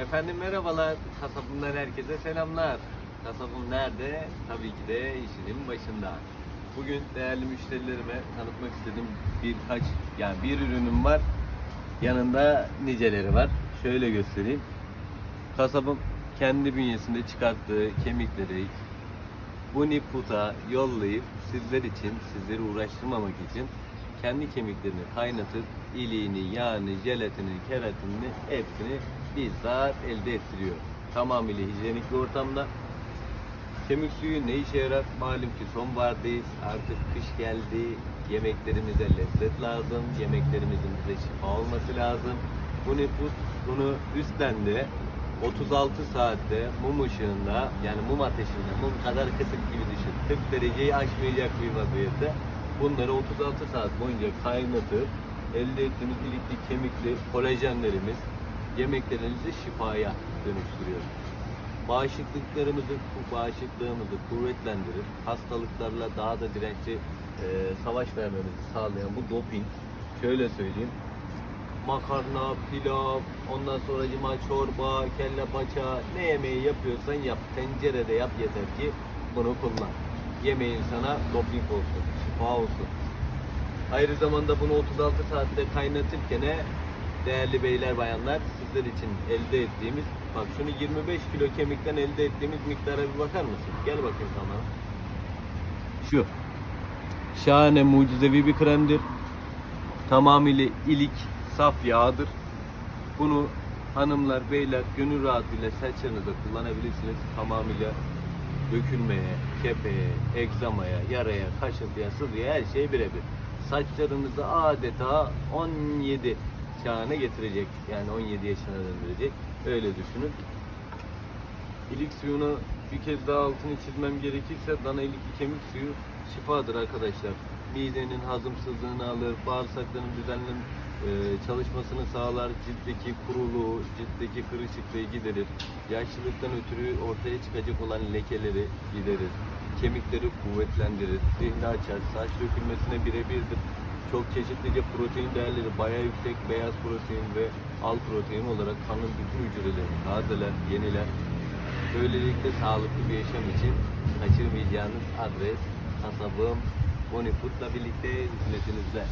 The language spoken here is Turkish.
Efendim merhabalar. Kasabımdan herkese selamlar. Kasabım nerede? Tabii ki de işinin başında. Bugün değerli müşterilerime tanıtmak istediğim birkaç, yani bir ürünüm var. Yanında niceleri var. Şöyle göstereyim. Kasabım kendi bünyesinde çıkarttığı kemikleri Uniput'a yollayıp sizler için, sizleri uğraştırmamak için kendi kemiklerini kaynatıp iliğini, yağını, jelatini, keratinini hepsini bizzat elde ettiriyor. Tamamıyla hijyenik bir ortamda. Kemik suyu ne işe yarar? Malum ki sonbahardayız. Artık kış geldi. Yemeklerimize lezzet lazım. Yemeklerimizin bize şifa olması lazım. Uniput bunu üstlendi. 36 saatte mum ışığında yani mum ateşinde mum kadar kısık gibi düşün. 40 dereceyi aşmayacak bir vaziyette. Bunları 36 saat boyunca kaynatıp elde ettiğimiz ilikli kemikli kolajenlerimiz yemeklerimizi şifaya dönüştürüyor. Bağışıklıklarımızı, bağışıklığımızı kuvvetlendirir. Hastalıklarla daha da dirençli e, savaş vermemizi sağlayan bu doping. Şöyle söyleyeyim makarna, pilav, ondan sonra cima çorba, kelle paça, ne yemeği yapıyorsan yap. Tencerede yap yeter ki bunu kullan. Yemeğin sana doping olsun, şifa olsun. Ayrı zamanda bunu 36 saatte kaynatırken değerli beyler bayanlar sizler için elde ettiğimiz bak şunu 25 kilo kemikten elde ettiğimiz miktara bir bakar mısın? Gel bakayım sana. Şu. Şahane mucizevi bir kremdir tamamıyla ilik, saf yağdır. Bunu hanımlar, beyler gönül rahatlığıyla saçlarınızda kullanabilirsiniz. Tamamıyla dökülmeye, kepeğe, egzamaya, yaraya, kaşıntıya, sızıya her şey birebir. Saçlarınızı adeta 17 çağına getirecek. Yani 17 yaşına döndürecek. Öyle düşünün. İlik suyunu bir kez daha altını çizmem gerekirse dana ilikli kemik suyu şifadır arkadaşlar. Midenin hazımsızlığını alır, bağırsakların düzenli e, çalışmasını sağlar, ciltteki kuruluğu, ciltteki kırışıklığı giderir. Yaşlılıktan ötürü ortaya çıkacak olan lekeleri giderir. Kemikleri kuvvetlendirir, zihni açar, saç dökülmesine birebirdir. Çok çeşitlice protein değerleri, bayağı yüksek beyaz protein ve al protein olarak kanın bütün hücrelerini tazeler, yeniler. Böylelikle sağlıklı bir yaşam için kaçırmayacağınız adres kasabım Bonifut'la birlikte hizmetinizde.